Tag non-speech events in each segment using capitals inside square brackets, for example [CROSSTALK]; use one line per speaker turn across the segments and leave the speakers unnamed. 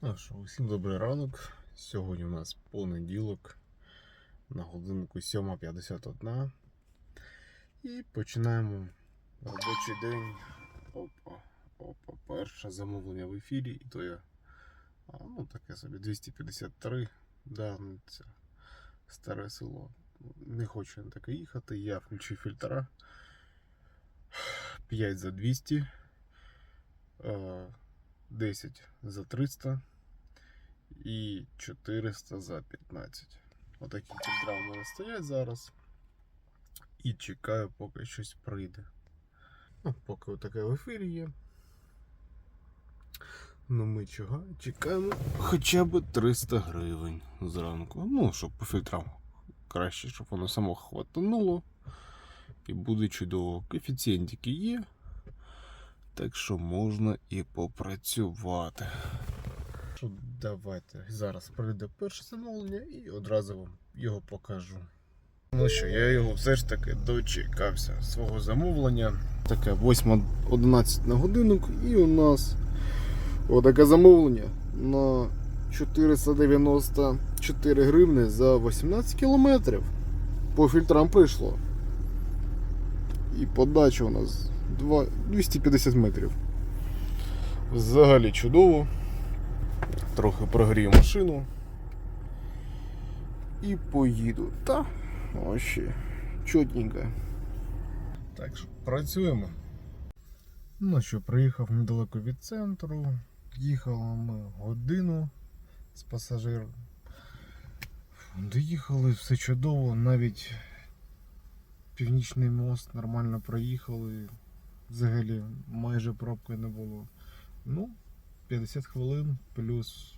Ну що, усім добрий ранок. Сьогодні у нас понеділок на годинку 7.51. І починаємо робочий день. Опа, опа, перше замовлення в ефірі, і то я. Ну таке собі 253. Да, ну, це старе село. Не хочу на таке їхати. Я включив фільтра. 5 за 200. Е, 10 за 300 і 400 за 15. Отакі фільтра у мене стоять зараз. І чекаю, поки щось прийде. Ну, поки таке в ефірі є. Ну ми чого? Чекаємо хоча б 300 гривень зранку. Ну, щоб по фільтрам краще, щоб воно само хватануло. І буде чудово. Коефіцієнтики є. Так що можна і попрацювати. Давайте зараз прийде перше замовлення і одразу вам його покажу. Ну що, я його все ж таки дочекався свого замовлення. Таке 8.11 на годинок, і у нас отаке замовлення на 494 гривни за 18 кілометрів. По фільтрам прийшло. І подача у нас 250 метрів. Взагалі чудово. Трохи прогрію машину. І поїду. Та вообще чотненько. Так що працюємо. Ну що, приїхав недалеко від центру. Їхали ми годину з пасажиром. Доїхали, все чудово, навіть Північний мост нормально проїхали. Взагалі майже пробки не було. Ну, 50 хвилин плюс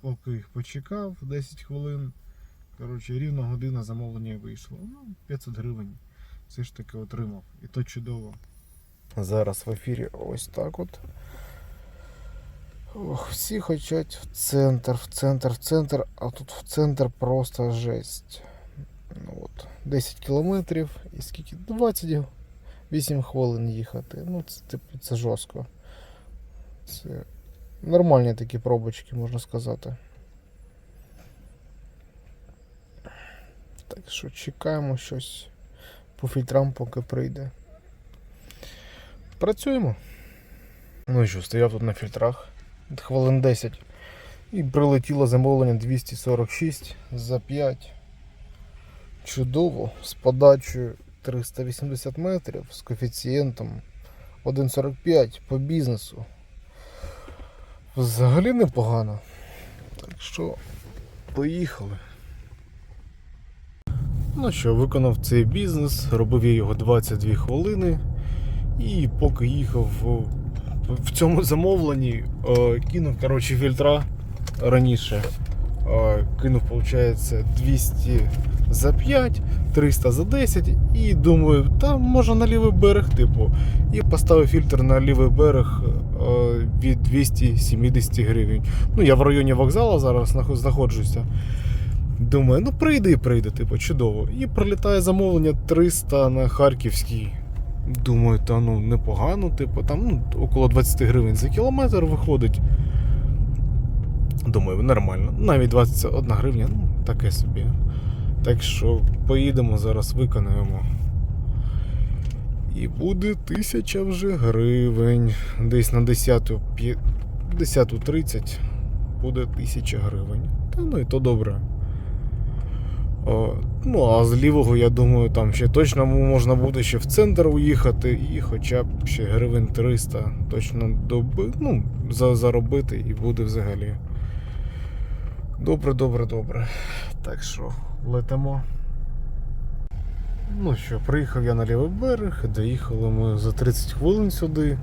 поки їх почекав 10 хвилин. Коротше, рівно година замовлення вийшло. Ну, 500 гривень. Все ж таки отримав. І то чудово. Зараз в ефірі ось так от. Ох, всі хочуть в центр, в центр, в центр, а тут в центр просто жесть. Ну, от, 10 кілометрів і скільки? 28 хвилин їхати. Ну, це, типу, це жорстко. Це нормальні такі пробочки, можна сказати. Так що чекаємо щось по фільтрам, поки прийде. Працюємо. Ну і що, стояв тут на фільтрах хвилин 10. І прилетіло замовлення 246 за 5. Чудово. З подачею 380 метрів з коефіцієнтом 1,45 по бізнесу. Взагалі непогано. Так що поїхали. Ну що, виконав цей бізнес, робив я його 22 хвилини. І поки їхав в цьому замовленні, е, кинув коротше, фільтра раніше. Е, Кинув, виходить, 200 за 5, 300 за 10 і думаю, та може на лівий берег, типу. І поставив фільтр на лівий берег е, від 270 гривень. Ну, я в районі вокзалу зараз знаходжуся. Думаю, ну прийде і прийде, типу, чудово. І прилітає замовлення 300 на Харківський. Думаю, та ну непогано, типу, там ну, около 20 гривень за кілометр виходить. Думаю, нормально. Навіть 21 гривня, ну, таке собі. Так що поїдемо зараз, виконаємо. І буде тисяча вже гривень. Десь на 10 п'є- 10.30 буде тисяча гривень. Та ну і то добре. О, ну, а з лівого, я думаю, там ще точно можна буде ще в центр уїхати і хоча б ще гривень 300 точно доби, ну, заробити і буде взагалі. Добре, добре, добре. Так що, летимо. Ну що, приїхав я на лівий берег, доїхали ми за 30 хвилин сюди.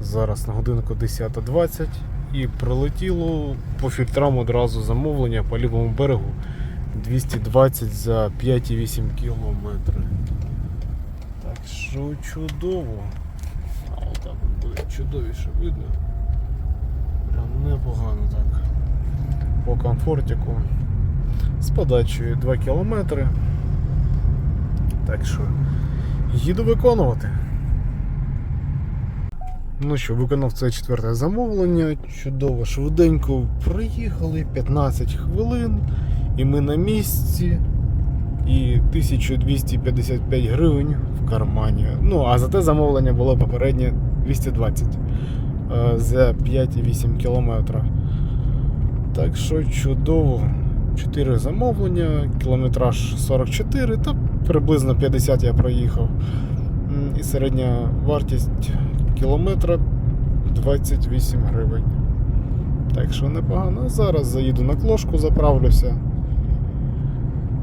Зараз на годинку 10.20 і прилетіло по фільтрам одразу замовлення по лівому берегу 220 за 5,8 кілометри. Так що чудово. А отак буде чудовіше видно. Прям непогано так. По комфортику. З подачею 2 кілометри. Так що їду виконувати. Ну що, виконав це четверте замовлення. Чудово, швиденько приїхали 15 хвилин, і ми на місці. І 1255 гривень в кармані. Ну, а за те замовлення було попереднє 220 е, за 5,8 кілометра. Так що чудово. 4 замовлення, кілометраж 44 та приблизно 50 я проїхав. І середня вартість кілометра 28 гривень. Так що непогано. Зараз заїду на клошку, заправлюся.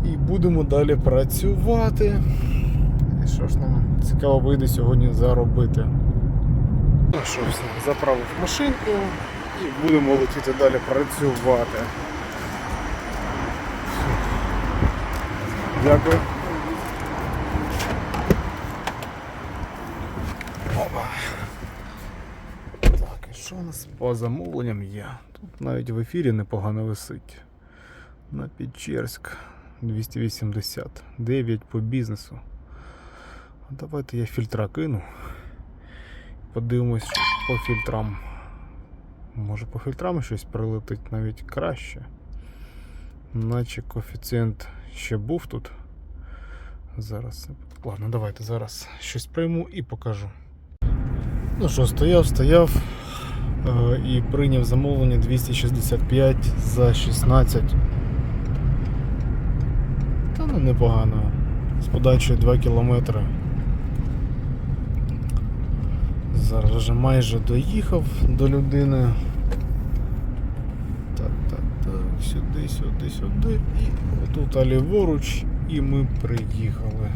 І будемо далі працювати. І що ж нам цікаво вийде сьогодні заробити. Ну що, все, заправив машинку і будемо летіти далі працювати. Дякую. Опа. Так, і що у нас по замовленням є? Тут навіть в ефірі непогано висить. На Печерськ 280. 9 по бізнесу. Давайте я фільтра кину. Подивимось по фільтрам. Може по фільтрам щось прилетить навіть краще. Наче коефіцієнт ще був тут. Зараз. Ладно, давайте зараз щось прийму і покажу. Ну що, стояв, стояв е, і прийняв замовлення 265 за 16. Та ну непогано. З подачею 2 кілометри. Зараз вже майже доїхав до людини. Сюди, сюди, сюди. І отут ліворуч, і ми приїхали.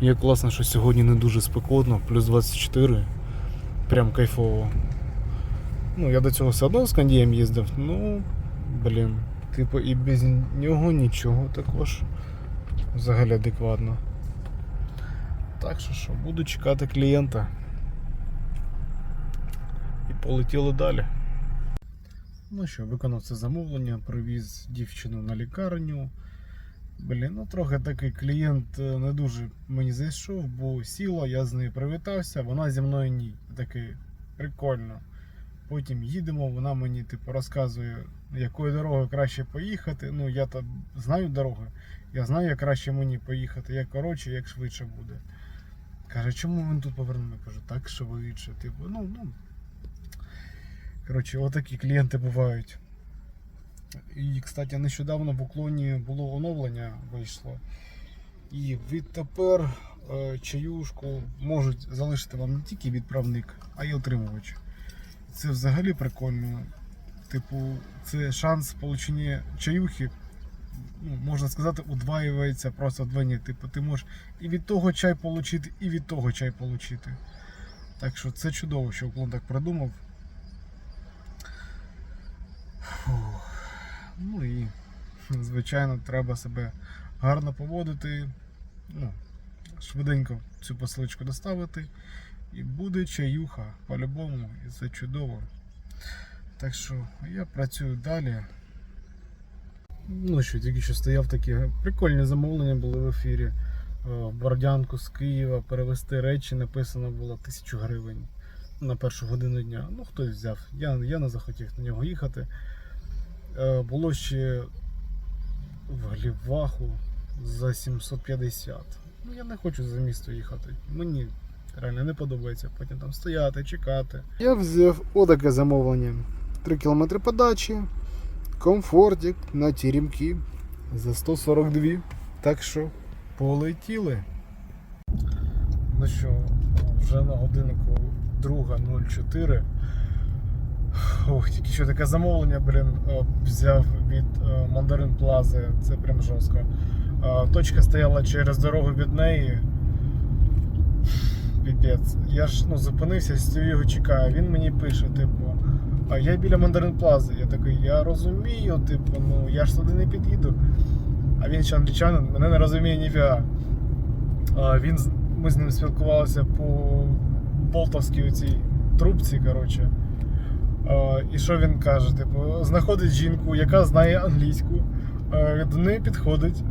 Є класно, що сьогодні не дуже спекотно, плюс 24. Прям кайфово. Ну, я до цього все одно з кондієм їздив, ну, блін, типу і без нього нічого також взагалі адекватно. Так що що, буду чекати клієнта. І полетіли далі. Ну що, виконав це замовлення, привіз дівчину на лікарню. Блін, ну трохи такий клієнт е, не дуже мені зайшов, бо сіла, я з нею привітався, вона зі мною ні. Такий прикольно. Потім їдемо, вона мені типу розказує, якою дорогою краще поїхати. Ну, я там знаю дороги, я знаю, як краще мені поїхати, як коротше, як швидше буде. Каже, чому він тут повернув? Я кажу, так швидше. Типу, ну, ну. Коротше, отакі клієнти бувають. І, кстати, нещодавно в уклоні було оновлення вийшло. І відтепер е, чаюшку можуть залишити вам не тільки відправник, а й отримувач. Це взагалі прикольно. Типу, це шанс отримання чаюхи, ну, можна сказати, удваюється просто вдвоє. Типу, ти можеш і від того чай отримати, і від того чай отримати. Так що це чудово, що уклон так придумав. Фух. Ну і, [LAUGHS] звичайно, треба себе гарно поводити. Ну, швиденько цю посилочку доставити. І буде чаюха по-любому, і це чудово. Так що я працюю далі. Ну що, тільки що стояв такі прикольні замовлення були в ефірі. Е, Бордянку з Києва перевезти речі написано було 1000 гривень на першу годину дня. Ну, хтось взяв. Я, я не захотів на нього їхати. Е, Було ще в Гліваху за 750. Ну я не хочу за місто їхати. Мені реально не подобається потім там стояти, чекати. Я взяв отаке замовлення. 3 км подачі, комфортик на тірімки за 142. Так що полетіли. Ну що, вже на годиннику 2.04. Ох, тільки що таке замовлення, блін, е, взяв від е, Мандарин Плази, це прям жорстко. Е, Точка стояла через дорогу від неї. Піпець. Я ж ну, зупинився, стою його чекаю. Він мені пише, типу, а я біля Мандарин Плази. Я такий, я розумію, типу, ну я ж туди не під'їду. А він ще англічанин, мене не розуміє ніфіга. Він, ми з ним спілкувалися по болтовській оцій трубці, коротше.
І що він каже? Типу, знаходить жінку, яка знає англійську, до неї підходить.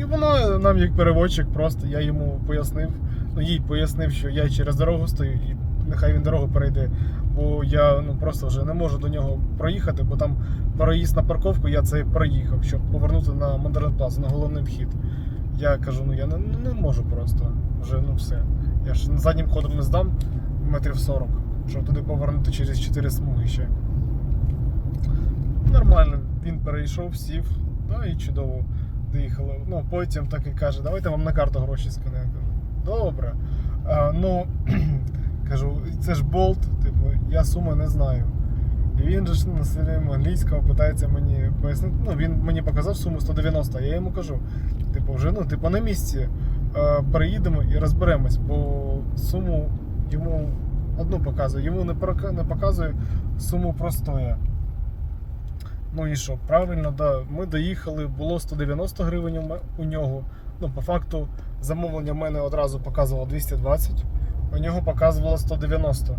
І вона нам як переводчик, просто я йому пояснив, ну їй пояснив, що я через дорогу стою, і нехай він дорогу перейде. Бо я ну просто вже не можу до нього проїхати, бо там проїзд на парковку, я це проїхав, щоб повернути на Мандарин Плаза, на головний вхід. Я кажу, ну я не, не можу просто. Вже ну все. Я ж заднім ходом не здам метрів 40, щоб туди повернути через 4 смуги ще. Нормально, він перейшов, сів, да, і чудово доїхали. Ну, потім так і каже, давайте вам на карту гроші скину. Добре. А, ну, [CLEARS THROAT] кажу, це ж болт, типу, я суми не знаю. І він же ж на своєму англійському питається мені пояснити. Ну, він мені показав суму 190, а я йому кажу, типу, вже ну, типу, на місці е, переїдемо і розберемось, бо суму йому одну показує, йому не, показує суму простоя. Ну і що, правильно, да. Ми доїхали, було 190 гривень у нього. Ну, по факту, замовлення в мене одразу показувало 220, у нього показувало 190.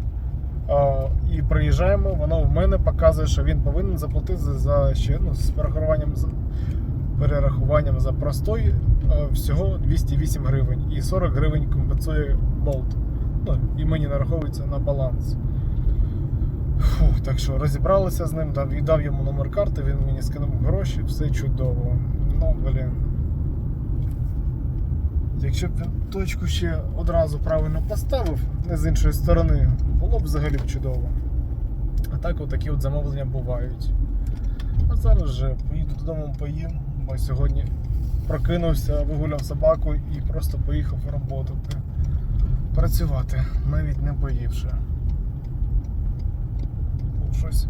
А, і приїжджаємо, воно в мене показує, що він повинен заплатити за ще ну, з перерахуванням за перерахуванням за простой а, всього 208 гривень. І 40 гривень компенсує болт. Ну, і мені нараховується на баланс. Фу, так що розібралися з ним, дав, віддав йому номер карти, він мені скинув гроші, все чудово. Ну, блін. Якщо б точку ще одразу правильно поставив, не з іншої сторони, було б взагалі чудово. А так отакі от замовлення бувають. А зараз вже поїду додому поїм, бо сьогодні прокинувся, вигуляв собаку і просто поїхав в роботу працювати, навіть не поївши. Щось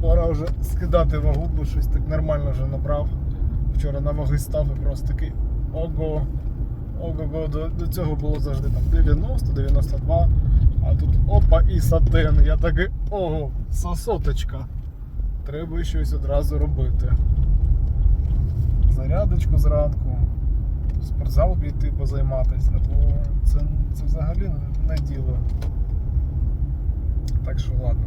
пора вже скидати вагу, бо щось так нормально вже набрав. Вчора на ваги став і просто такий ого. Ого-го, до, до цього було завжди там 90-92, а тут опа і сатин. Я такий ого, сосоточка. Треба щось одразу робити. Зарядочку зранку, спортзал піти позайматися, бо це, це взагалі не діло. Так що ладно.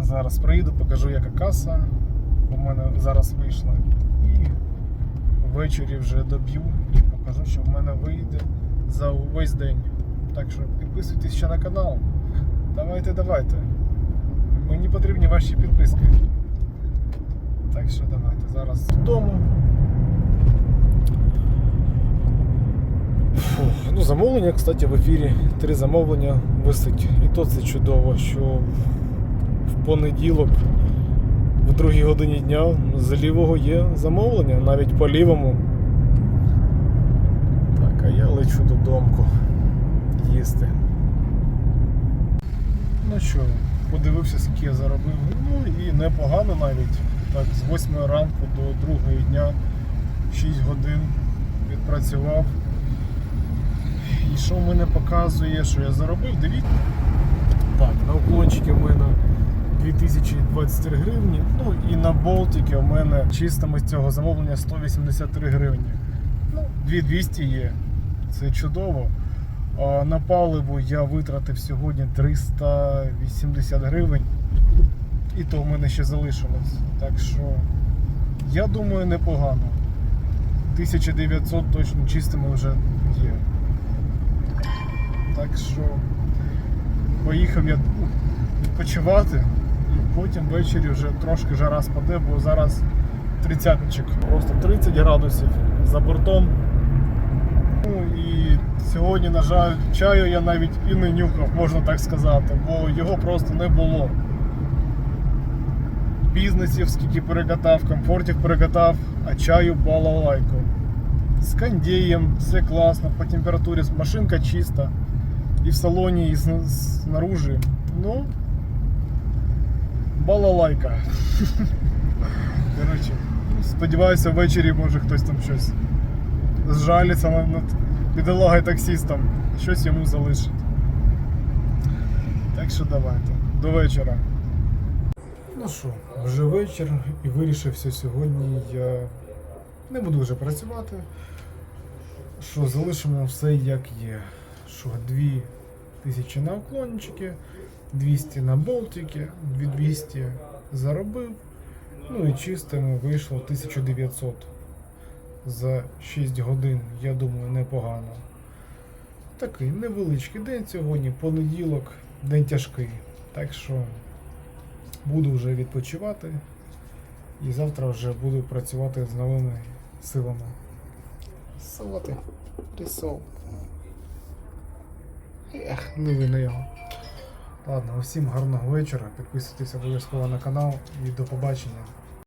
Зараз приїду, покажу, яка каса. У мене зараз вийшла. Ввечері вже доб'ю і покажу, що в мене вийде за увесь день. Так що підписуйтесь ще на канал. Давайте, давайте. Мені потрібні ваші підписки. Так що давайте зараз додому. Фух, ну замовлення, кстати, в ефірі. Три замовлення висить. І то це чудово, що в понеділок, в другій годині дня з лівого є замовлення, навіть по лівому. Так, а я лечу додому їсти. Ну що, подивився, скільки я заробив. Ну і непогано навіть. Так, з 8 ранку до 2 дня 6 годин відпрацював. І що в мене показує, що я заробив? Дивіться. Так, на уклончики в мене 2023 гривні. Ну і на болтики у мене чистими з цього замовлення 183 гривні. Ну, 2200 є. Це чудово. А на паливо я витратив сьогодні 380 гривень. І то в мене ще залишилось. Так що, я думаю, непогано. 1900 точно чистими вже є. Так що поїхав я відпочивати потім ввечері вже трошки жара спаде, бо зараз 30 просто 30 градусів за бортом. Ну і сьогодні, на жаль, чаю я навіть і не нюхав, можна так сказати, бо його просто не було. Бізнесів скільки перекатав, комфортів перекатав, а чаю балалайку. З кондеєм, все класно, по температурі машинка чиста. І в салоні, і снаружи. Ну, балалайка. Коротше, сподіваюся, ввечері може хтось там щось зжалиться над, бідолагою таксістом, щось йому залишить. Так що давайте, до вечора. Ну що, вже вечір і вирішився сьогодні я не буду вже працювати. Що залишимо все як є. Що дві тисячі на уклончики, 200 на болтики, 200 заробив. Ну і чистими вийшло 1900 за 6 годин, я думаю, непогано. Такий невеличкий день сьогодні, понеділок, день тяжкий. Так що буду вже відпочивати і завтра вже буду працювати з новими силами. Салати, присол. Ех, не видно його. Ладно, усім гарного вечора. Підписуйтесь обов'язково на канал і до побачення.